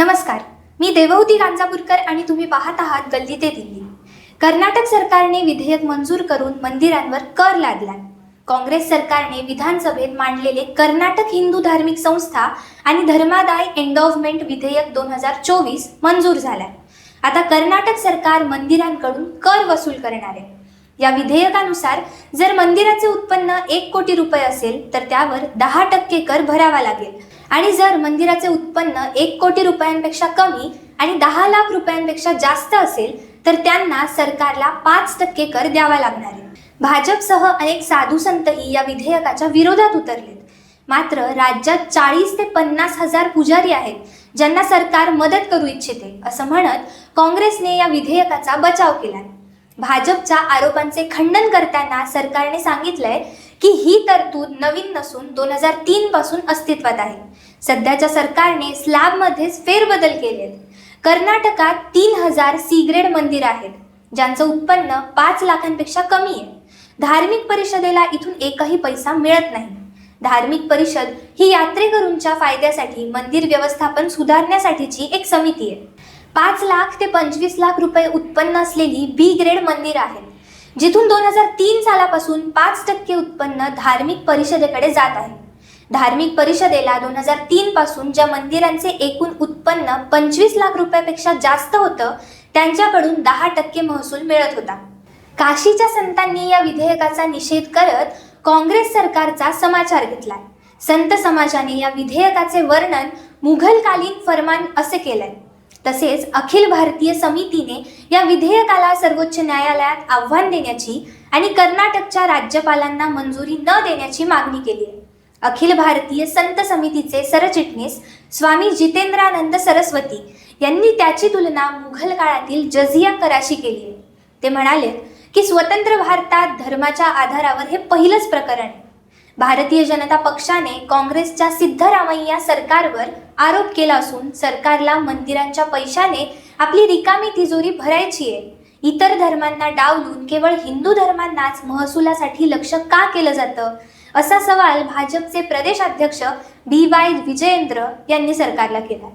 नमस्कार. मी देवहूती गांजापूरकर आणि तुम्ही पाहत आहात गल्ली ते दिल्ली. कर्नाटक सरकारने विधेयक मंजूर करून मंदिरांवर कर लादला काँग्रेस सरकारने विधानसभेत मांडलेले कर्नाटक हिंदू धार्मिक संस्था आणि धर्मादाय एन्डॉवमेंट विधेयक दोन हजार चोवीस मंजूर झाला आता कर्नाटक सरकार मंदिरांकडून कर वसूल करणार आहे. या विधेयकानुसार जर मंदिराचे उत्पन्न एक कोटी रुपये असेल तर त्यावर दहा टक्के कर भरावा लागेल. आणि जर मंदिराचे उत्पन्न एक कोटी रुपयांपेक्षा कमी आणि दहा लाख रुपयांपेक्षा जास्त असेल तर त्यांना सरकारला पाच टक्के कर द्यावा लागणार आहे. भाजपसह अनेक साधू संतही या विधेयकाच्या विरोधात उतरलेत. मात्र राज्यात चाळीस ते पन्नास हजार पुजारी आहेत ज्यांना सरकार मदत करू इच्छिते असं म्हणत काँग्रेसने या विधेयकाचा बचाव केला भाजपच्या आरोपांचे खंडन करताना सरकारने सांगितलंय की ही तरतूद नवीन नसून दोन हजार तीन पासून अस्तित्वात आहे. सध्याच्या सरकारने स्लॅबमध्येच फेरबदल केलेत. कर्नाटकात तीन हजार सी ग्रेड मंदिर आहेत ज्यांचं उत्पन्न पाच लाखांपेक्षा कमी आहे. धार्मिक परिषदेला इथून एकही पैसा मिळत नाही. धार्मिक परिषद ही यात्रेकरूंच्या फायद्यासाठी मंदिर व्यवस्थापन सुधारण्यासाठीची एक समिती आहे. पाच लाख ते पंचवीस लाख रुपये उत्पन्न असलेली बी ग्रेड मंदिर आहेत. जिथून दोन हजार तीन सालापासून पाच टक्के उत्पन्न धार्मिक परिषदेकडे जात आहे. धार्मिक परिषदेला दोन हजार तीन पासून ज्या मंदिरांचे एकूण उत्पन्न पंचवीस लाख रुपयापेक्षा जास्त होतं त्यांच्याकडून दहा टक्के महसूल मिळत होता. काशीच्या संतांनी या विधेयकाचा निषेध करत काँग्रेस सरकारचा समाचार घेतलाय. संत समाजाने या विधेयकाचे वर्णन मुघलकालीन फरमान असे केलंय. तसेच अखिल भारतीय समितीने या विधेयकाला सर्वोच्च न्यायालयात आव्हान देण्याची आणि कर्नाटकच्या राज्यपालांना मंजुरी न देण्याची मागणी केली आहे. अखिल भारतीय संत समितीचे सरचिटणीस स्वामी जितेंद्रानंद सरस्वती यांनी त्याची तुलना मुघल काळातील जझिया कराशी केली आहे. ते म्हणाले की स्वतंत्र भारतात धर्माच्या आधारावर हे पहिलंच प्रकरण आहे. भारतीय जनता पक्षाने काँग्रेसच्या सिद्धरामय्या सरकारवर आरोप केला असून सरकारला मंदिरांच्या पैशाने आपली रिकामी तिजोरी भरायची आहे. इतर धर्मांना डावलून केवळ हिंदू धर्मांनाच महसुलासाठी लक्ष का केलं जातं? असा सवाल भाजपचे प्रदेशाध्यक्ष बी वाय विजयेंद्र यांनी सरकारला केला